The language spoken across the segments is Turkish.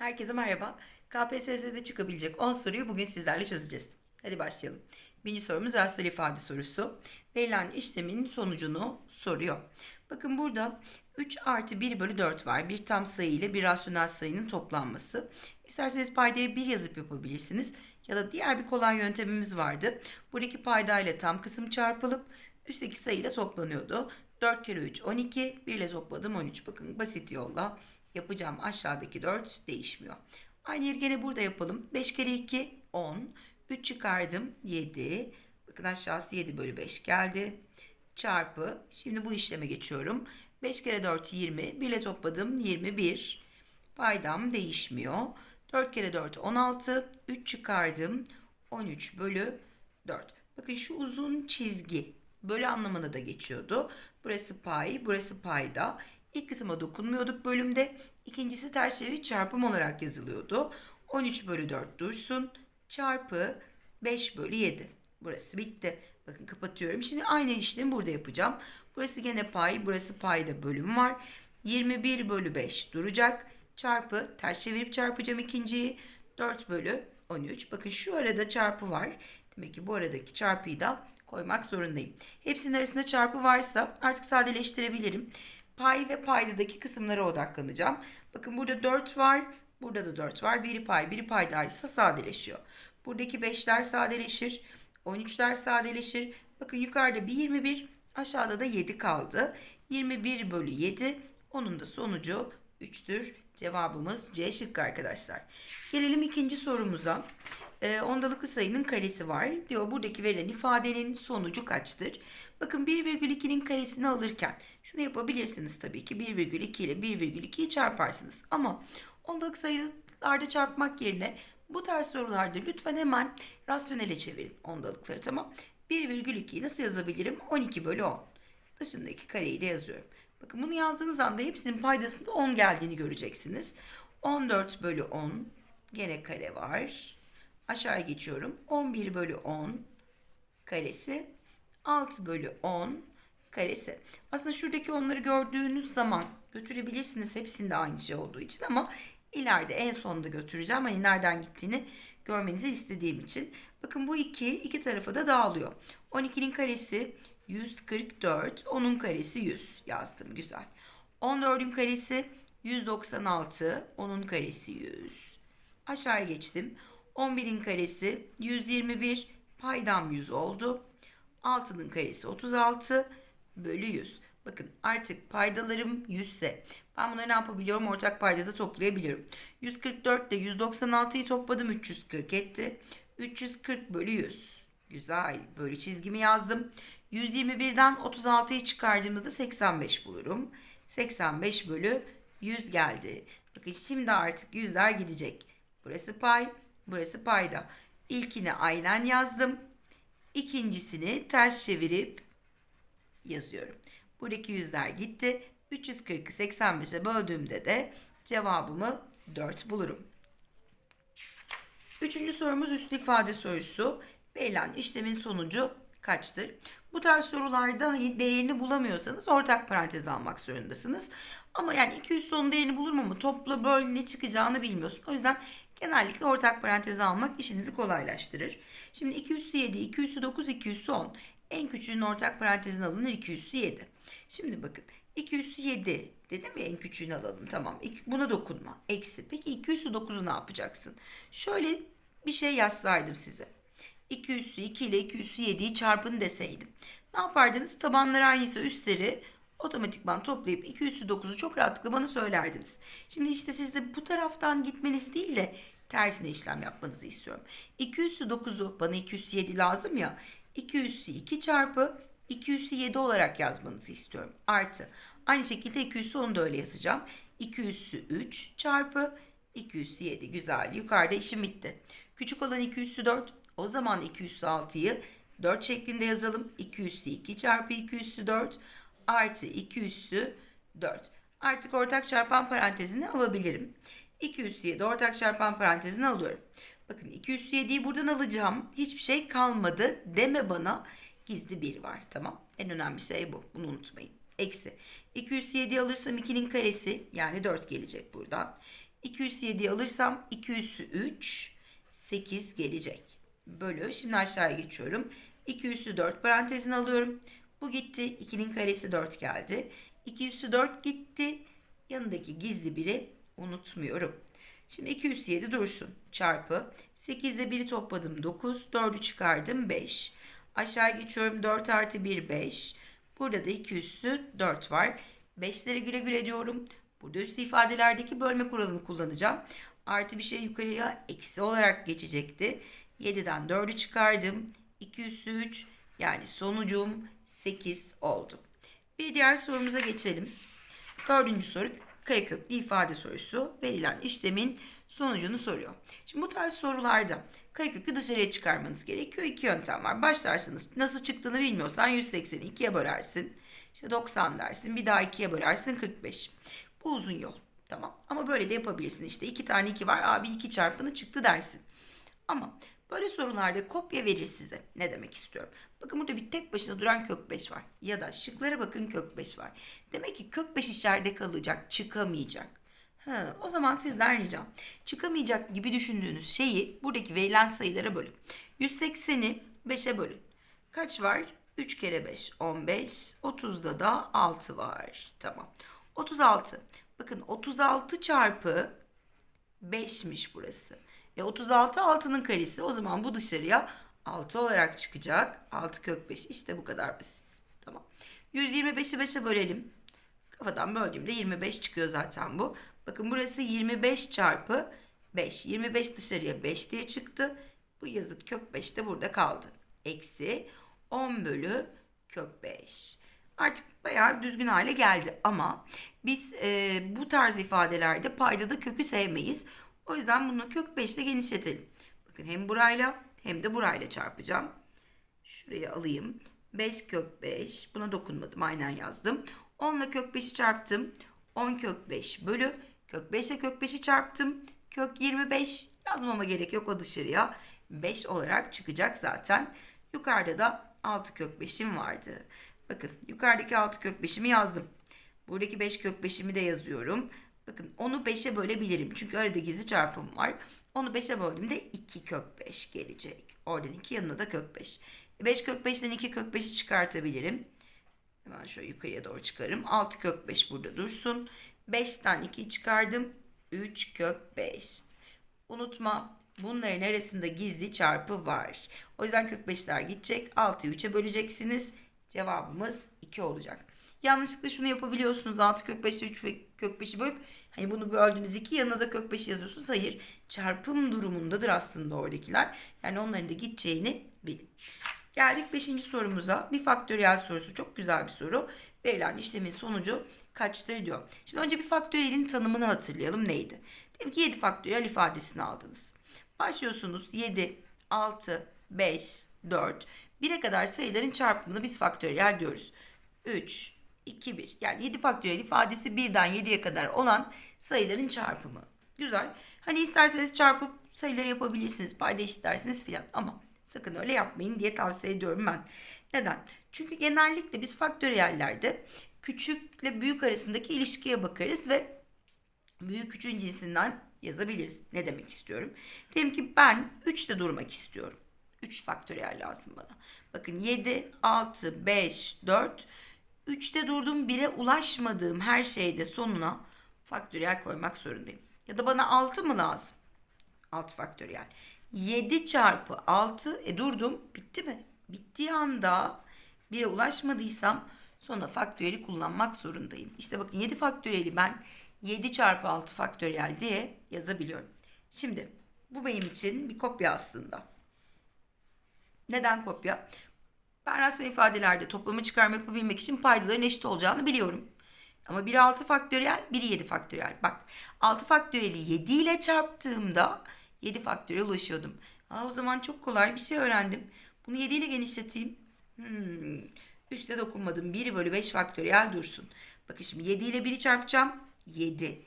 Herkese merhaba. KPSS'de çıkabilecek 10 soruyu bugün sizlerle çözeceğiz. Hadi başlayalım. Birinci sorumuz rasyonel ifade sorusu. Verilen işlemin sonucunu soruyor. Bakın burada 3 artı 1 bölü 4 var. Bir tam sayı ile bir rasyonel sayının toplanması. İsterseniz paydaya 1 yazıp yapabilirsiniz. Ya da diğer bir kolay yöntemimiz vardı. Buradaki payda ile tam kısım çarpılıp üstteki sayıyla toplanıyordu. 4 kere 3 12, 1 ile topladım 13. Bakın basit yolla yapacağım aşağıdaki 4 değişmiyor. Aynı yeri gene burada yapalım. 5 kere 2 10. 3 çıkardım 7. Bakın aşağısı 7 bölü 5 geldi. Çarpı. Şimdi bu işleme geçiyorum. 5 kere 4 20. 1 ile topladım 21. Paydam değişmiyor. 4 kere 4 16. 3 çıkardım 13 bölü 4. Bakın şu uzun çizgi bölü anlamına da geçiyordu. Burası pay, burası payda. İlk kısma dokunmuyorduk bölümde. İkincisi ters çeviri çarpım olarak yazılıyordu. 13 bölü 4 dursun. Çarpı 5 bölü 7. Burası bitti. Bakın kapatıyorum. Şimdi aynı işlemi burada yapacağım. Burası gene pay, burası payda bölüm var. 21 bölü 5 duracak. Çarpı ters çevirip çarpacağım ikinciyi. 4 bölü 13. Bakın şu arada çarpı var. Demek ki bu aradaki çarpıyı da koymak zorundayım. Hepsinin arasında çarpı varsa artık sadeleştirebilirim. Pay ve paydadaki kısımlara odaklanacağım. Bakın burada 4 var. Burada da 4 var. Biri pay, biri paydaysa sadeleşiyor. Buradaki 5'ler sadeleşir. 13'ler sadeleşir. Bakın yukarıda bir 21, aşağıda da 7 kaldı. 21 bölü 7. Onun da sonucu 3'tür. Cevabımız C şıkkı arkadaşlar. Gelelim ikinci sorumuza. E, ondalıklı sayının karesi var. Diyor buradaki verilen ifadenin sonucu kaçtır? Bakın 1,2'nin karesini alırken şunu yapabilirsiniz tabii ki. 1,2 ile 1,2'yi çarparsınız. Ama ondalık sayılarda çarpmak yerine bu tarz sorularda lütfen hemen rasyonele çevirin ondalıkları tamam. 1,2'yi nasıl yazabilirim? 12 bölü 10. Dışındaki kareyi de yazıyorum. Bakın bunu yazdığınız anda hepsinin paydasında 10 geldiğini göreceksiniz. 14 bölü 10 gene kare var. Aşağıya geçiyorum. 11 bölü 10 karesi 6 bölü 10 karesi. Aslında şuradaki onları gördüğünüz zaman götürebilirsiniz hepsinde aynı şey olduğu için ama ileride en sonunda götüreceğim. Hani nereden gittiğini görmenizi istediğim için. Bakın bu iki iki tarafa da dağılıyor. 12'nin karesi 144, 10'un karesi 100 yazdım güzel. 14'ün karesi 196, 10'un karesi 100. Aşağıya geçtim. 11'in karesi 121, paydam 100 oldu. 6'nın karesi 36 bölü 100. Bakın artık paydalarım 100 ise ben bunları ne yapabiliyorum? Ortak paydada toplayabiliyorum. 144 ile 196'yı topladım 340 etti. 340 bölü 100. Güzel. Böyle çizgimi yazdım. 121'den 36'yı çıkardığımda da 85 bulurum. 85 bölü 100 geldi. Bakın şimdi artık yüzler gidecek. Burası pay, burası payda. İlkini aynen yazdım. İkincisini ters çevirip yazıyorum. Buradaki yüzler gitti. 340'ı 85'e böldüğümde de cevabımı 4 bulurum. Üçüncü sorumuz üslü ifade sorusu. Verilen işlemin sonucu kaçtır? Bu tarz sorularda değerini bulamıyorsanız ortak parantez almak zorundasınız. Ama yani 200 sonun değerini bulur mu? Topla böl ne çıkacağını bilmiyorsun. O yüzden genellikle ortak parantez almak işinizi kolaylaştırır. Şimdi 207, 209, 210. En küçüğün ortak parantezine alınır 207. Şimdi bakın 207 dedim ya en küçüğünü alalım tamam. Buna dokunma. Eksi. Peki 209'u ne yapacaksın? Şöyle bir şey yazsaydım size. 2 üssü 2 ile 2 üssü 7'yi çarpın deseydim. Ne yapardınız? Tabanları aynıysa üstleri otomatikman toplayıp 2 üssü 9'u çok rahatlıkla bana söylerdiniz. Şimdi işte siz de bu taraftan gitmeniz değil de tersine işlem yapmanızı istiyorum. 2 üssü 9'u bana 2 üssü 7 lazım ya. 2 üssü 2 çarpı 2 üssü 7 olarak yazmanızı istiyorum. Artı. Aynı şekilde 2 üssü 10 da öyle yazacağım. 2 üssü 3 çarpı 2 üssü 7. Güzel. Yukarıda işim bitti. Küçük olan 2 üssü 4. O zaman 2 üssü 6'yı 4 şeklinde yazalım. 2 üssü 2 çarpı 2 üssü 4 artı 2 üssü 4. Artık ortak çarpan parantezini alabilirim. 2 üssü 7 ortak çarpan parantezini alıyorum. Bakın 2 üssü 7'yi buradan alacağım. Hiçbir şey kalmadı deme bana. Gizli 1 var. Tamam. En önemli şey bu. Bunu unutmayın. Eksi. 2 üssü 7'yi alırsam 2'nin karesi yani 4 gelecek buradan. 2 üssü 7'yi alırsam 2 üssü 3 8 gelecek. Bölü. Şimdi aşağıya geçiyorum. 2 üssü 4 parantezini alıyorum. Bu gitti. 2'nin karesi 4 geldi. 2 üssü 4 gitti. Yanındaki gizli biri unutmuyorum. Şimdi 2 üssü 7 dursun. Çarpı. 8 ile 1'i topladım 9. 4'ü çıkardım 5. Aşağı geçiyorum 4 artı 1 5. Burada da 2 üssü 4 var. 5'leri güle güle diyorum. Burada üstü ifadelerdeki bölme kuralını kullanacağım. Artı bir şey yukarıya eksi olarak geçecekti. 7'den 4'ü çıkardım. 2 üssü 3 yani sonucum 8 oldu. Bir diğer sorumuza geçelim. Dördüncü soru kareköklü ifade sorusu verilen işlemin sonucunu soruyor. Şimdi bu tarz sorularda karekökü dışarıya çıkarmanız gerekiyor. İki yöntem var. Başlarsınız nasıl çıktığını bilmiyorsan 180'i ikiye bölersin. İşte 90 dersin. Bir daha ikiye bölersin 45. Bu uzun yol. Tamam. Ama böyle de yapabilirsin. İşte iki tane iki var. Abi iki çarpını çıktı dersin. Ama böyle sorularda kopya verir size. Ne demek istiyorum? Bakın burada bir tek başına duran kök 5 var. Ya da şıklara bakın kök 5 var. Demek ki kök 5 içeride kalacak, çıkamayacak. Ha, o zaman sizden ricam çıkamayacak gibi düşündüğünüz şeyi buradaki verilen sayılara bölün. 180'i 5'e bölün. Kaç var? 3 kere 5 15. 30'da da 6 var. Tamam. 36. Bakın 36 çarpı 5'miş burası. E 36 6'nın karesi. O zaman bu dışarıya 6 olarak çıkacak. 6 kök 5. İşte bu kadar basit. Tamam. 125'i 5'e bölelim. Kafadan böldüğümde 25 çıkıyor zaten bu. Bakın burası 25 çarpı 5. 25 dışarıya 5 diye çıktı. Bu yazık kök 5 de burada kaldı. Eksi 10 bölü kök 5. Artık bayağı düzgün hale geldi ama biz e, bu tarz ifadelerde paydada kökü sevmeyiz. O yüzden bunu kök 5 ile genişletelim. Bakın hem burayla hem de burayla çarpacağım. Şuraya alayım. 5 kök 5. Buna dokunmadım. Aynen yazdım. 10 ile kök 5'i çarptım. 10 kök 5 bölü. Kök 5 ile kök 5'i çarptım. Kök 25 yazmama gerek yok o dışarıya. 5 olarak çıkacak zaten. Yukarıda da 6 kök 5'im vardı. Bakın yukarıdaki 6 kök 5'imi yazdım. Buradaki 5 kök 5'imi de yazıyorum. Bakın onu 5'e bölebilirim. Çünkü arada gizli çarpım var. Onu 5'e böldüğümde 2 kök 5 gelecek. Oradan 2 yanına da kök 5. 5 kök 5'ten 2 kök 5'i çıkartabilirim. Hemen şöyle yukarıya doğru çıkarım. 6 kök 5 burada dursun. 5'ten 2'yi çıkardım. 3 kök 5. Unutma bunların arasında gizli çarpı var. O yüzden kök 5'ler gidecek. 6'yı 3'e böleceksiniz. Cevabımız 2 olacak. Yanlışlıkla şunu yapabiliyorsunuz. 6 kök 5 3 kök 5'i bölüp hani bunu böldüğünüz 2 yanına da kök 5'i yazıyorsunuz. Hayır. Çarpım durumundadır aslında oradakiler. Yani onların da gideceğini bilin. Geldik 5. sorumuza. Bir faktöriyel sorusu. Çok güzel bir soru. Verilen işlemin sonucu kaçtır diyor. Şimdi önce bir faktöriyelin tanımını hatırlayalım. Neydi? Diyelim ki 7 faktöriyel ifadesini aldınız. Başlıyorsunuz 7, 6, 5, 4. 1'e kadar sayıların çarpımını biz faktöriyel diyoruz. 3, 2, 1. Yani 7 faktöriyel ifadesi 1'den 7'ye kadar olan sayıların çarpımı. Güzel. Hani isterseniz çarpıp sayıları yapabilirsiniz. Payda eşitlersiniz filan. Ama sakın öyle yapmayın diye tavsiye ediyorum ben. Neden? Çünkü genellikle biz faktöriyellerde küçükle büyük arasındaki ilişkiye bakarız ve büyük küçüğün cinsinden yazabiliriz. Ne demek istiyorum? Diyelim ki ben 3'te durmak istiyorum. 3 faktöriyel lazım bana. Bakın 7, 6, 5, 4. 3'te durdum 1'e ulaşmadığım her şeyde sonuna faktöriyel koymak zorundayım. Ya da bana 6 mı lazım? 6 faktöriyel. 7 çarpı 6 e durdum bitti mi? Bittiği anda 1'e ulaşmadıysam sonra faktöriyeli kullanmak zorundayım. İşte bakın 7 faktöriyeli ben 7 çarpı 6 faktöriyel diye yazabiliyorum. Şimdi bu benim için bir kopya aslında. Neden kopya? Ben ifadelerde toplamı çıkarma yapabilmek için paydaların eşit olacağını biliyorum. Ama biri 6 faktöriyel, biri 7 faktöriyel. Bak 6 faktöriyeli 7 ile çarptığımda 7 faktöriyel ulaşıyordum. Aa, o zaman çok kolay bir şey öğrendim. Bunu 7 ile genişleteyim. Hmm. Üste dokunmadım. 1 bölü 5 faktöriyel dursun. Bakın şimdi 7 ile 1'i çarpacağım. 7.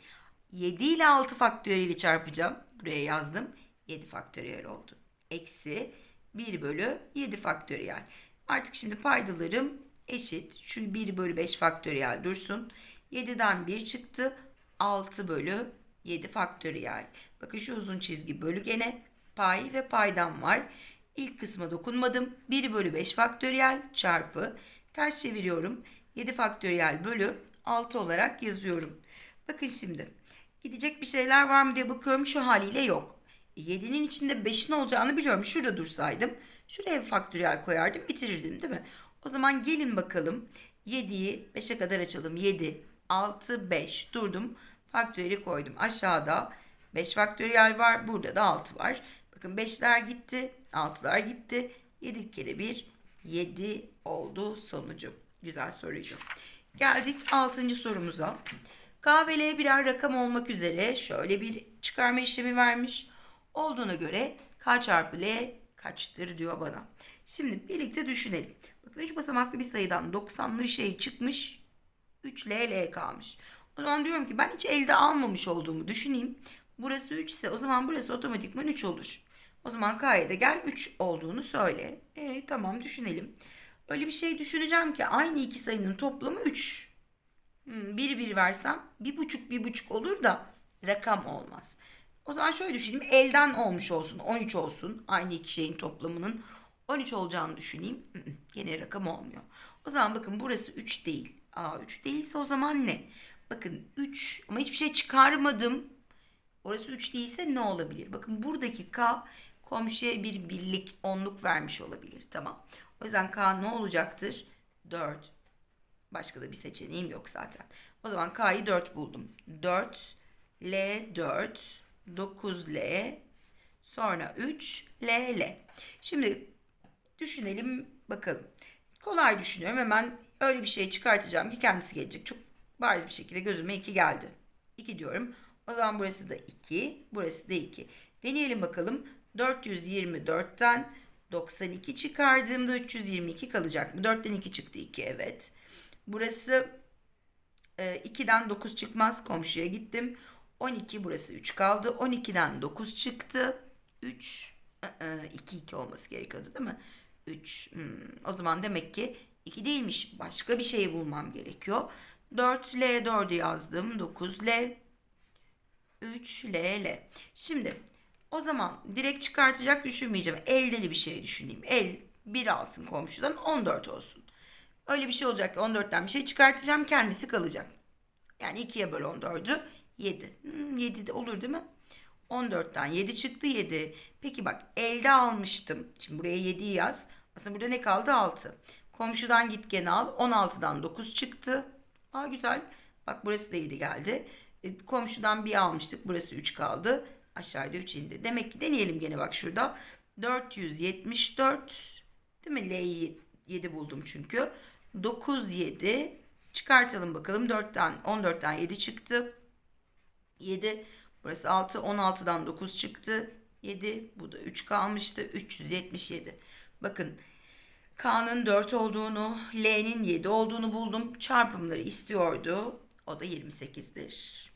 7 ile 6 faktöriyeli çarpacağım. Buraya yazdım. 7 faktöriyel oldu. Eksi 1 bölü 7 faktöriyel. Artık şimdi paydalarım eşit. Şu 1 bölü 5 faktöriyel dursun. 7'den 1 çıktı. 6 bölü 7 faktöriyel. Bakın şu uzun çizgi bölü gene pay ve paydan var. İlk kısma dokunmadım. 1 bölü 5 faktöriyel çarpı ters çeviriyorum. 7 faktöriyel bölü 6 olarak yazıyorum. Bakın şimdi gidecek bir şeyler var mı diye bakıyorum şu haliyle yok. 7'nin içinde 5'in olacağını biliyorum. Şurada dursaydım şuraya bir faktöriyel koyardım bitirirdim değil mi? O zaman gelin bakalım 7'yi 5'e kadar açalım. 7, 6, 5 durdum. Faktöriyeli koydum. Aşağıda 5 faktöriyel var. Burada da 6 var. Bakın 5'ler gitti. 6'lar gitti. 7 kere 1 7 oldu sonucu. Güzel soruydu. Geldik 6. sorumuza. K ve L birer rakam olmak üzere şöyle bir çıkarma işlemi vermiş. Olduğuna göre K çarpı L kaçtır diyor bana. Şimdi birlikte düşünelim. Bakın 3 basamaklı bir sayıdan 90'lı bir şey çıkmış. 3 L L kalmış. O zaman diyorum ki ben hiç elde almamış olduğumu düşüneyim. Burası 3 ise o zaman burası otomatikman 3 olur. O zaman K'ya da gel 3 olduğunu söyle. E, tamam düşünelim. Öyle bir şey düşüneceğim ki aynı iki sayının toplamı 3. Hmm, bir bir versem bir buçuk bir buçuk olur da rakam olmaz. O zaman şöyle düşüneyim. Elden olmuş olsun. 13 olsun. Aynı iki şeyin toplamının 13 olacağını düşüneyim. Gene rakam olmuyor. O zaman bakın burası 3 değil. Aa 3 değilse o zaman ne? Bakın 3 ama hiçbir şey çıkarmadım. Orası 3 değilse ne olabilir? Bakın buradaki K komşuya bir birlik onluk vermiş olabilir. Tamam. O yüzden K ne olacaktır? 4. Başka da bir seçeneğim yok zaten. O zaman K'yı 4 buldum. 4, L 4, 9L, sonra 3, L, L. Şimdi düşünelim bakalım. Kolay düşünüyorum. Hemen öyle bir şey çıkartacağım ki kendisi gelecek. Çok bariz bir şekilde gözüme 2 geldi. 2 diyorum. O zaman burası da 2, burası da 2. Deneyelim bakalım. 424'ten 92 çıkardığımda 322 kalacak mı? 4'ten 2 çıktı 2 evet. Burası e, 2'den 9 çıkmaz komşuya gittim. 12 burası 3 kaldı. 12'den 9 çıktı. 3 2 2 olması gerekiyordu değil mi? 3 hmm, o zaman demek ki 2 değilmiş. Başka bir şey bulmam gerekiyor. 4 L 4'ü yazdım. 9 L 3 L L. Şimdi o zaman direkt çıkartacak düşünmeyeceğim. Eldeli bir şey düşüneyim. El 1 alsın komşudan 14 olsun. Öyle bir şey olacak ki 14'ten bir şey çıkartacağım kendisi kalacak. Yani 2'ye böl 14'ü 7. Hmm, 7 de olur değil mi? 14'ten 7 çıktı 7. Peki bak elde almıştım. Şimdi buraya 7'yi yaz. Aslında burada ne kaldı? 6. Komşudan git gene al. 16'dan 9 çıktı. Aa güzel. Bak burası da 7 geldi. E, komşudan bir almıştık. Burası 3 kaldı. Aşağıda 3 indi. Demek ki deneyelim gene bak şurada. 474 değil mi? L'yi 7 buldum çünkü. 9 7 çıkartalım bakalım. 4'ten 14'ten 7 çıktı. 7 burası 6 16'dan 9 çıktı. 7 bu da 3 kalmıştı. 377. Bakın K'nın 4 olduğunu, L'nin 7 olduğunu buldum. Çarpımları istiyordu. O da 28'dir.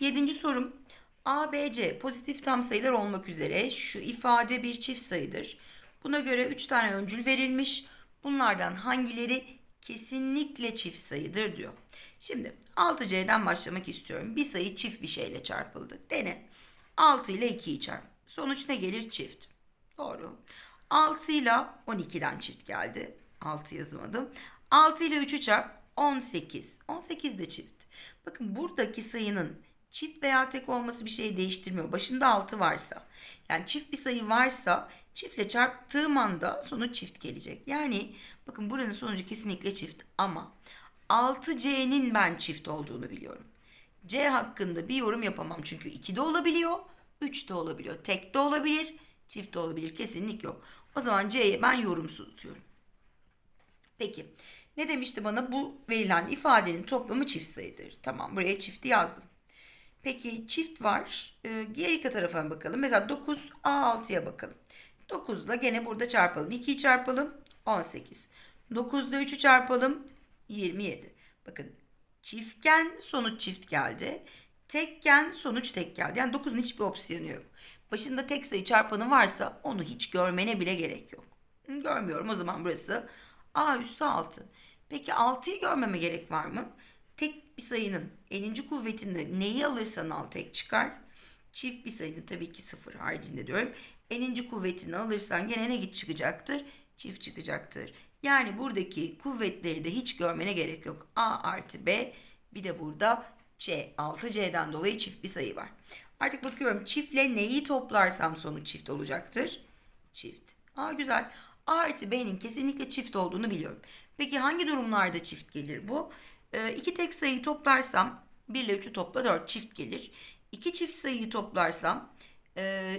Yedinci sorum. A, B, C pozitif tam sayılar olmak üzere şu ifade bir çift sayıdır. Buna göre 3 tane öncül verilmiş. Bunlardan hangileri kesinlikle çift sayıdır diyor. Şimdi 6C'den başlamak istiyorum. Bir sayı çift bir şeyle çarpıldı. Dene. 6 ile 2'yi çarp. Sonuç ne gelir? Çift. Doğru. 6 ile 12'den çift geldi. 6 yazmadım. 6 ile 3'ü çarp. 18. 18 de çift. Bakın buradaki sayının çift veya tek olması bir şey değiştirmiyor. Başında 6 varsa. Yani çift bir sayı varsa çiftle çarptığım anda sonuç çift gelecek. Yani bakın buranın sonucu kesinlikle çift ama 6C'nin ben çift olduğunu biliyorum. C hakkında bir yorum yapamam çünkü 2 de olabiliyor, 3 de olabiliyor, tek de olabilir, çift de olabilir. Kesinlik yok. O zaman C'ye ben yorumsuz tutuyorum. Peki ne demişti bana bu verilen ifadenin toplamı çift sayıdır. Tamam buraya çifti yazdım. Peki çift var. Ee, geri tarafa bakalım. Mesela 9 A6'ya bakalım. 9 ile gene burada çarpalım. 2'yi çarpalım. 18. 9 ile 3'ü çarpalım. 27. Bakın çiftken sonuç çift geldi. Tekken sonuç tek geldi. Yani 9'un hiçbir opsiyonu yok. Başında tek sayı çarpanı varsa onu hiç görmene bile gerek yok. Görmüyorum. O zaman burası A üssü 6. Peki 6'yı görmeme gerek var mı? Tek bir sayının eninci kuvvetinde neyi alırsan al tek çıkar. Çift bir sayının tabii ki sıfır haricinde diyorum. Eninci kuvvetini alırsan gene ne git çıkacaktır? Çift çıkacaktır. Yani buradaki kuvvetleri de hiç görmene gerek yok. A artı B bir de burada C. 6C'den dolayı çift bir sayı var. Artık bakıyorum çiftle neyi toplarsam sonuç çift olacaktır? Çift. Aa güzel. A artı B'nin kesinlikle çift olduğunu biliyorum. Peki hangi durumlarda çift gelir bu? Ee, iki tek sayıyı toplarsam 1 ile 3'ü topla 4 çift gelir. İki çift sayıyı toplarsam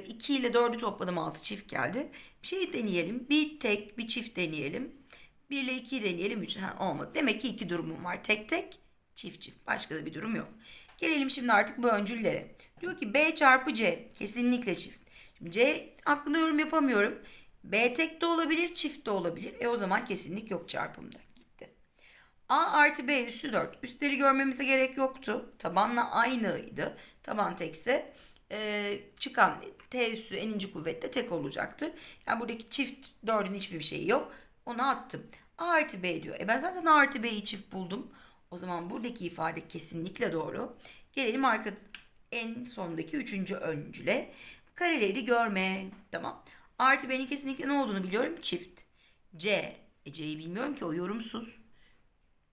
2 ile 4'ü topladım 6 çift geldi. Bir şey deneyelim. Bir tek bir çift deneyelim. 1 ile 2'yi deneyelim. 3 ha, olmadı. Demek ki iki durumum var. Tek tek çift çift. Başka da bir durum yok. Gelelim şimdi artık bu öncüllere. Diyor ki B çarpı C kesinlikle çift. Şimdi C hakkında yorum yapamıyorum. B tek de olabilir, çift de olabilir. E o zaman kesinlik yok çarpımda. Gitti. A artı B üssü 4. Üstleri görmemize gerek yoktu. Tabanla aynıydı. Taban tekse e, çıkan T üssü eninci kuvvette tek olacaktır. Yani buradaki çift 4'ün hiçbir şeyi yok. Onu attım. A artı B diyor. E ben zaten A artı B'yi çift buldum. O zaman buradaki ifade kesinlikle doğru. Gelelim arka en sondaki üçüncü öncüle. Kareleri görme. Tamam. A artı B'nin kesinlikle ne olduğunu biliyorum. Çift. C. E C'yi bilmiyorum ki o yorumsuz.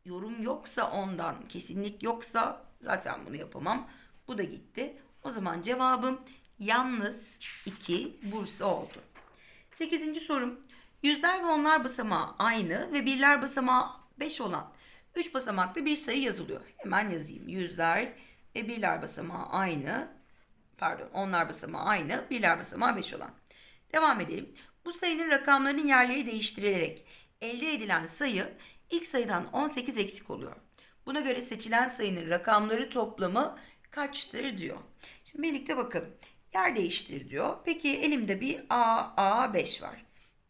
Yorum yoksa ondan, kesinlik yoksa zaten bunu yapamam. Bu da gitti. O zaman cevabım yalnız 2 Bursa oldu. 8. sorum. Yüzler ve onlar basamağı aynı ve birler basamağı 5 olan 3 basamaklı bir sayı yazılıyor. Hemen yazayım. Yüzler ve birler basamağı aynı. Pardon, onlar basamağı aynı, birler basamağı 5 olan. Devam edelim. Bu sayının rakamlarının yerleri değiştirilerek elde edilen sayı ilk sayıdan 18 eksik oluyor. Buna göre seçilen sayının rakamları toplamı kaçtır diyor. Şimdi birlikte bakalım. Yer değiştir diyor. Peki elimde bir A, A5 var.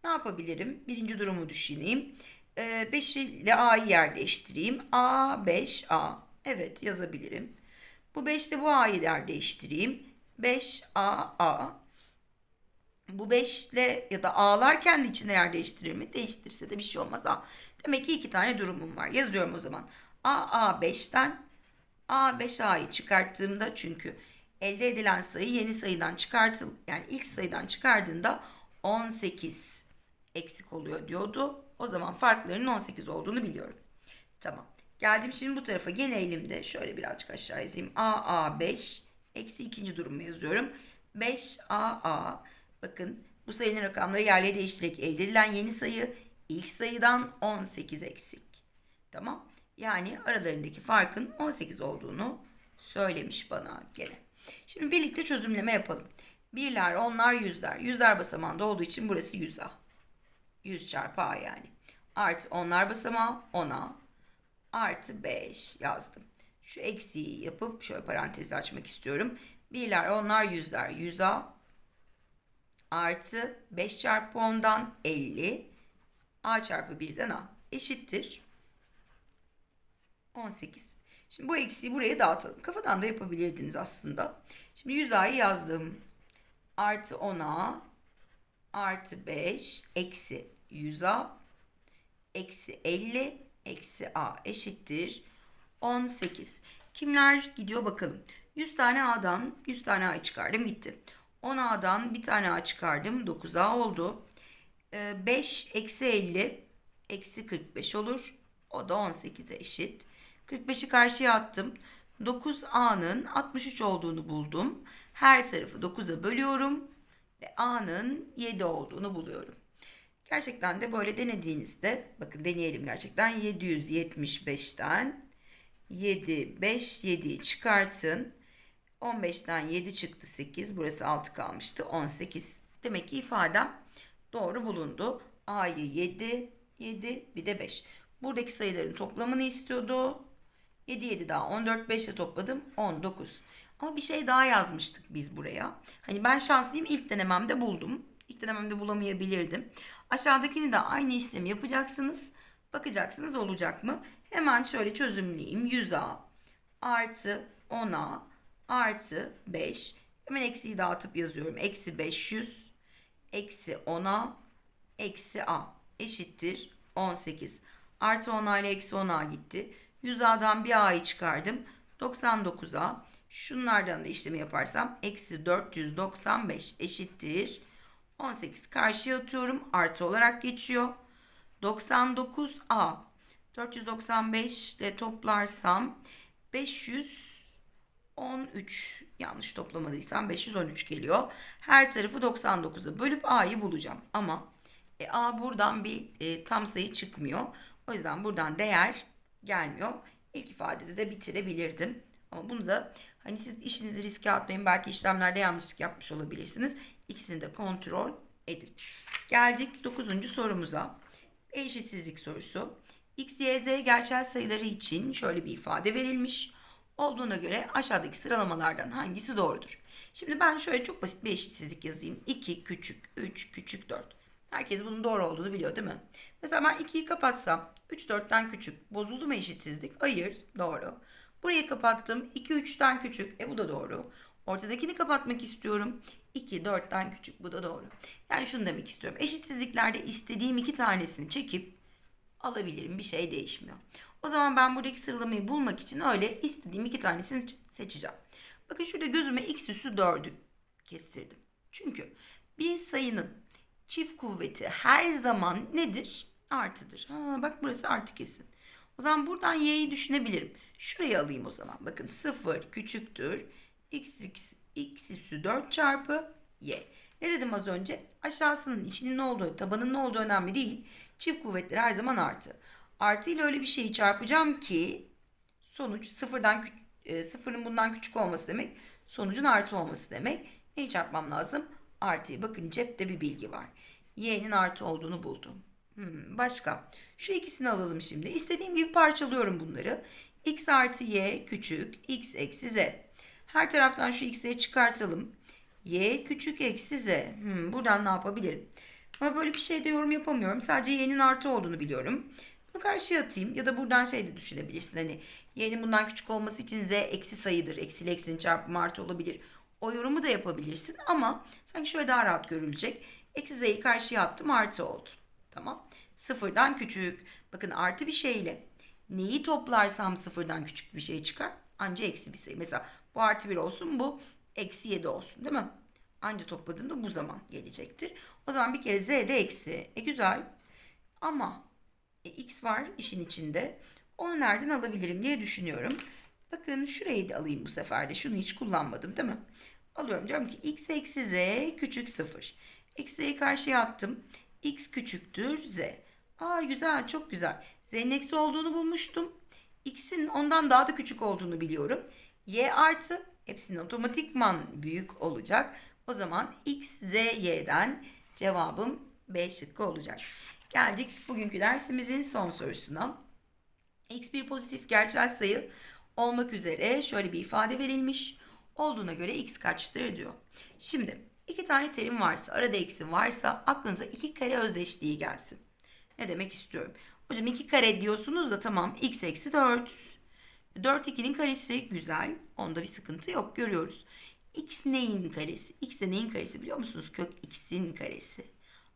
Ne yapabilirim? Birinci durumu düşüneyim. 5 ile A'yı yer değiştireyim. A, 5, A. Evet yazabilirim. Bu 5 ile bu A'yı yer değiştireyim. 5, A, A. Bu 5 ile ya da A'lar kendi içinde yer mi? Değiştirirse de bir şey olmaz. A. Demek ki iki tane durumum var. Yazıyorum o zaman. A, A5'ten A, 5A'yı çıkarttığımda çünkü elde edilen sayı yeni sayıdan çıkartıl yani ilk sayıdan çıkardığında 18 eksik oluyor diyordu. O zaman farklarının 18 olduğunu biliyorum. Tamam. Geldim şimdi bu tarafa. Gene elimde şöyle birazcık aşağı yazayım. A, A5 eksi ikinci durumu yazıyorum. 5 A, A. Bakın bu sayının rakamları yerleri değiştirerek elde edilen yeni sayı ilk sayıdan 18 eksik. Tamam. Yani aralarındaki farkın 18 olduğunu söylemiş bana gene. Şimdi birlikte çözümleme yapalım. Birler, onlar, yüzler. Yüzler basamağında olduğu için burası 100A. 100 çarpı A yani. Artı onlar basamağı 10A. Artı 5 yazdım. Şu eksiği yapıp şöyle parantezi açmak istiyorum. Birler, onlar, yüzler. 100A. Artı 5 çarpı 10'dan 50. A çarpı 1'den A eşittir. 18. Şimdi bu eksiği buraya dağıtalım. Kafadan da yapabilirdiniz aslında. Şimdi 100A'yı yazdım. Artı 10A artı 5 eksi 100A eksi 50 eksi A eşittir 18. Kimler gidiyor bakalım. 100 tane A'dan 100 tane A çıkardım gitti. 10 A'dan bir tane A çıkardım 9A oldu. 5 eksi 50 eksi 45 olur. O da 18'e eşit. 45'i karşıya attım. 9A'nın 63 olduğunu buldum. Her tarafı 9'a bölüyorum ve A'nın 7 olduğunu buluyorum. Gerçekten de böyle denediğinizde bakın deneyelim gerçekten 775'ten 7 5 7'yi çıkartın. 15'ten 7 çıktı 8. Burası 6 kalmıştı. 18. Demek ki ifadem doğru bulundu. A'yı 7 7 bir de 5. Buradaki sayıların toplamını istiyordu. 7 7 daha 14 5 ile topladım 19. Ama bir şey daha yazmıştık biz buraya. Hani ben şanslıyım ilk denememde buldum. İlk denememde bulamayabilirdim. Aşağıdakini de aynı işlemi yapacaksınız. Bakacaksınız olacak mı? Hemen şöyle çözümleyeyim. 100A artı 10A artı 5. Hemen eksiği dağıtıp yazıyorum. Eksi 500 eksi 10A eksi A eşittir 18. Artı 10A ile eksi 10A gitti. 100A'dan bir A'yı çıkardım. 99A. Şunlardan da işlemi yaparsam eksi 495 eşittir. 18 karşıya atıyorum. Artı olarak geçiyor. 99A. 495 ile toplarsam 513 yanlış toplamadıysam 513 geliyor. Her tarafı 99'a bölüp A'yı bulacağım. Ama e, A buradan bir e, tam sayı çıkmıyor. O yüzden buradan değer gelmiyor. İlk ifadede de bitirebilirdim. Ama bunu da hani siz işinizi riske atmayın. Belki işlemlerde yanlışlık yapmış olabilirsiniz. İkisini de kontrol edin. Geldik 9. sorumuza. Eşitsizlik sorusu. X, Y, Z gerçel sayıları için şöyle bir ifade verilmiş. Olduğuna göre aşağıdaki sıralamalardan hangisi doğrudur? Şimdi ben şöyle çok basit bir eşitsizlik yazayım. 2 küçük 3 küçük 4. Herkes bunun doğru olduğunu biliyor değil mi? Mesela ben 2'yi kapatsam 3 4'ten küçük. Bozuldu mu eşitsizlik? Hayır. Doğru. Burayı kapattım. 2 3'ten küçük. E bu da doğru. Ortadakini kapatmak istiyorum. 2 4'ten küçük. Bu da doğru. Yani şunu demek istiyorum. Eşitsizliklerde istediğim iki tanesini çekip alabilirim. Bir şey değişmiyor. O zaman ben buradaki sıralamayı bulmak için öyle istediğim iki tanesini seçeceğim. Bakın şurada gözüme x üssü 4'ü kestirdim. Çünkü bir sayının çift kuvveti her zaman nedir? Artıdır. Ha, bak burası artı kesin. O zaman buradan y'yi düşünebilirim. Şurayı alayım o zaman. Bakın 0 küçüktür. x, x, x üssü 4 çarpı y. Ne dedim az önce? Aşağısının içinin ne olduğu, tabanın ne olduğu önemli değil. Çift kuvvetler her zaman artı. Artı ile öyle bir şeyi çarpacağım ki sonuç sıfırdan e, sıfırın bundan küçük olması demek. Sonucun artı olması demek. Neyi çarpmam lazım? Artıyı. Bakın cepte bir bilgi var. Y'nin artı olduğunu buldum. Hmm, başka. Şu ikisini alalım şimdi. İstediğim gibi parçalıyorum bunları. X artı Y küçük. X eksi Z. Her taraftan şu x'leri çıkartalım. Y küçük eksi Z. Hmm, buradan ne yapabilirim? Ama böyle bir şeyde yorum yapamıyorum. Sadece y'nin artı olduğunu biliyorum. Bunu karşıya atayım. Ya da buradan şey de düşünebilirsin. Hani y'nin bundan küçük olması için z eksi sayıdır. Eksi eksinin çarpımı artı olabilir. O yorumu da yapabilirsin ama sanki şöyle daha rahat görülecek. Eksi z'yi karşıya attım artı oldu. Tamam. Sıfırdan küçük. Bakın artı bir şeyle neyi toplarsam sıfırdan küçük bir şey çıkar. Anca eksi bir sayı. Mesela bu artı bir olsun bu eksi yedi olsun değil mi? Anca topladığımda bu zaman gelecektir. O zaman bir kere z eksi. E güzel. Ama e, x var işin içinde. Onu nereden alabilirim diye düşünüyorum. Bakın şurayı da alayım bu sefer de. Şunu hiç kullanmadım değil mi? Alıyorum diyorum ki x eksi z küçük 0. Eksiyi karşıya attım. x küçüktür z. Aa güzel çok güzel. Z'nin eksi olduğunu bulmuştum. X'in ondan daha da küçük olduğunu biliyorum. Y artı hepsinin otomatikman büyük olacak. O zaman x, z, y'den cevabım B şıkkı olacak. Geldik bugünkü dersimizin son sorusuna. X bir pozitif gerçel sayı olmak üzere şöyle bir ifade verilmiş. Olduğuna göre x kaçtır diyor. Şimdi iki tane terim varsa, arada eksi varsa aklınıza iki kare özdeşliği gelsin. Ne demek istiyorum? Hocam iki kare diyorsunuz da tamam x eksi 4. 4 2'nin karesi güzel. Onda bir sıkıntı yok görüyoruz. X neyin karesi? X de neyin karesi biliyor musunuz? Kök x'in karesi.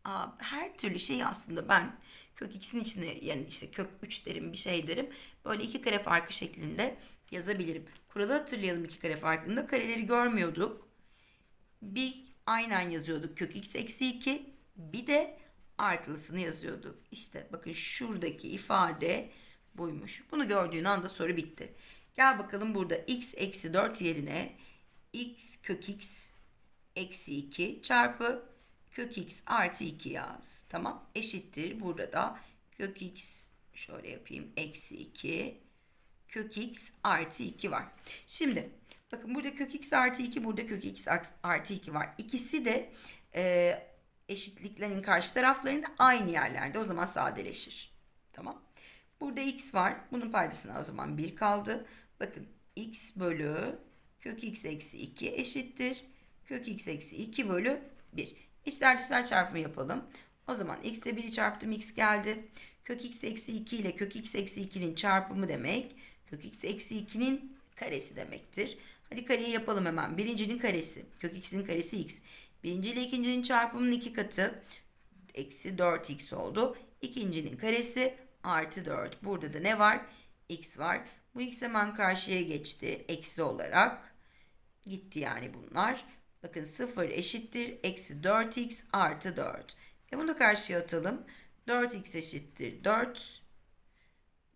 Aa, her türlü şeyi aslında ben kök x'in içine yani işte kök 3 derim bir şey derim. Böyle iki kare farkı şeklinde yazabilirim. Kuralı hatırlayalım iki kare farkında. Kareleri görmüyorduk. Bir aynen yazıyorduk kök x eksi 2. Bir de artılısını yazıyorduk. İşte bakın şuradaki ifade buymuş. Bunu gördüğün anda soru bitti. Gel bakalım burada x eksi 4 yerine x kök x eksi 2 çarpı kök x artı 2 yaz. Tamam eşittir. Burada da kök x şöyle yapayım eksi 2 kök x artı 2 var. Şimdi bakın burada kök x artı 2 burada kök x artı 2 var. İkisi de e, eşitliklerin karşı taraflarında aynı yerlerde. O zaman sadeleşir. Tamam. Burada x var. Bunun paydasına o zaman 1 kaldı. Bakın x bölü kök x eksi 2 eşittir. Kök x eksi 2 bölü 1. İçler dışlar çarpımı yapalım. O zaman x ile 1'i çarptım x geldi. Kök x eksi 2 ile kök x eksi 2'nin çarpımı demek. Kök x eksi 2'nin karesi demektir. Hadi kareyi yapalım hemen. Birincinin karesi. Kök x'in karesi x. Birinci ile ikincinin çarpımının iki katı. Eksi 4x oldu. İkincinin karesi artı 4. Burada da ne var? x var. Bu x hemen karşıya geçti. Eksi olarak. Gitti yani bunlar. Bakın 0 eşittir. Eksi 4x artı 4. E bunu da karşıya atalım. 4x eşittir 4.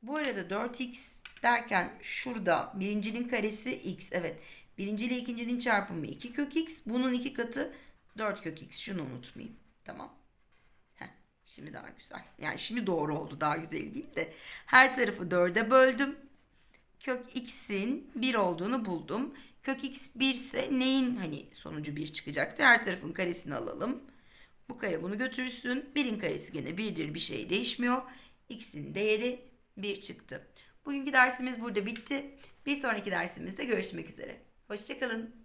Bu arada 4x derken şurada birincinin karesi x. Evet. Birinci ile ikincinin çarpımı 2 kök x. Bunun iki katı 4 kök x. Şunu unutmayın. Tamam. Heh, şimdi daha güzel. Yani şimdi doğru oldu. Daha güzel değil de. Her tarafı 4'e böldüm. Kök x'in 1 olduğunu buldum. Kök x 1 ise neyin hani sonucu 1 çıkacaktır? Her tarafın karesini alalım. Bu kare bunu götürsün. 1'in karesi gene 1'dir bir şey değişmiyor. X'in değeri 1 çıktı. Bugünkü dersimiz burada bitti. Bir sonraki dersimizde görüşmek üzere. Hoşçakalın.